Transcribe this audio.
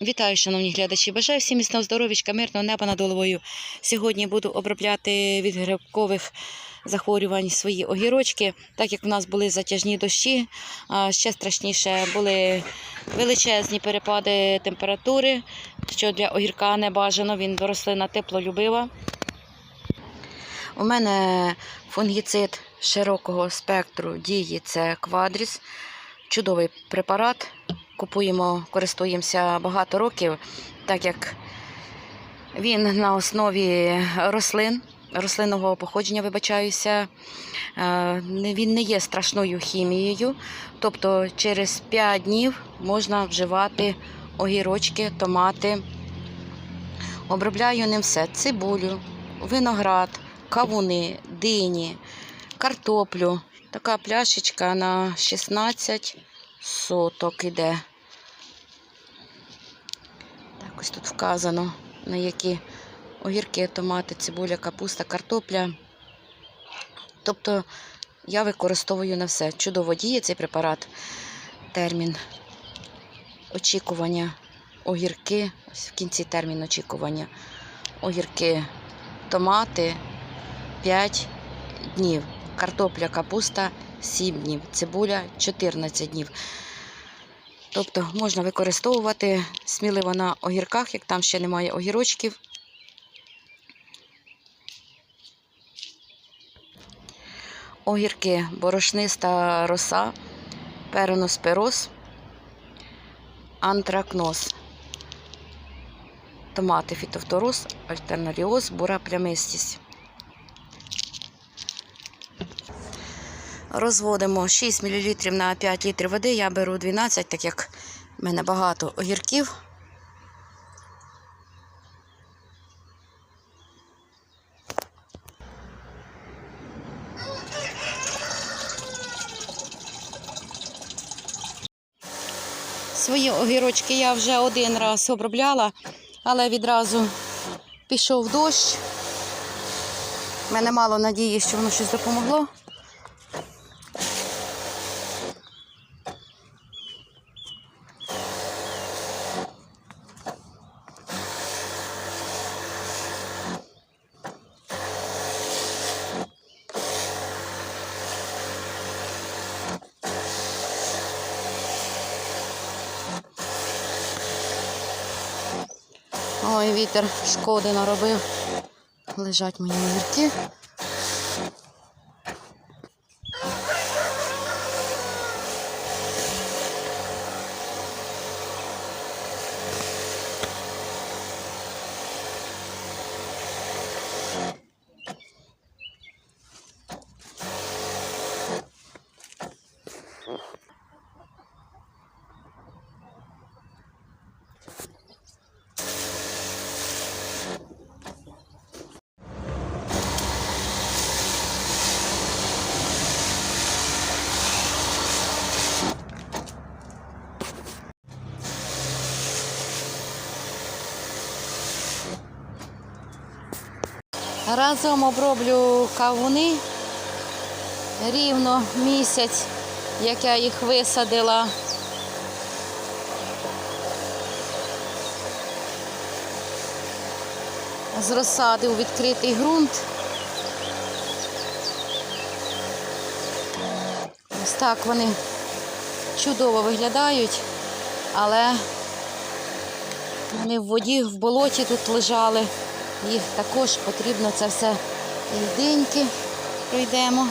Вітаю, шановні глядачі. Бажаю всім міцного здоров'ячка, мирного неба над головою. Сьогодні буду обробляти від грибкових захворювань свої огірочки, так як в нас були затяжні дощі, ще страшніше були величезні перепади температури, що для огірка не бажано, він рослина теплолюбива. У мене фунгіцид широкого спектру дії це квадріс. Чудовий препарат. Купуємо, користуємося багато років, так як він на основі рослин, рослинного походження, вибачаюся. Е, Він не є страшною хімією. Тобто через 5 днів можна вживати огірочки, томати. Обробляю ним все: цибулю, виноград, кавуни, дині, картоплю. Така пляшечка на 16 соток іде. Так, ось тут вказано, на які огірки, томати, цибуля, капуста, картопля. Тобто я використовую на все. Чудово діє цей препарат. Термін очікування огірки. Ось в кінці термін очікування. Огірки, томати 5 днів. Картопля, капуста 7 днів, цибуля 14 днів. Тобто можна використовувати сміливо на огірках, як там ще немає огірочків. Огірки, борошниста роса, пероноспироз, антракноз, томати фітофтороз, альтернаріоз, бура плямистість. Розводимо 6 мл на 5 літрів води. Я беру 12, так як в мене багато огірків. Свої огірочки я вже один раз обробляла, але відразу пішов дощ. У мене мало надії, що воно щось допомогло. Ой, вітер шкоди наробив. Лежать мої огірки. Разом оброблю кавуни рівно місяць, як я їх висадила. З розсади у відкритий ґрунт. Ось так вони чудово виглядають, але вони в воді, в болоті тут лежали. Їх також потрібно це все ріденьки пройдемо.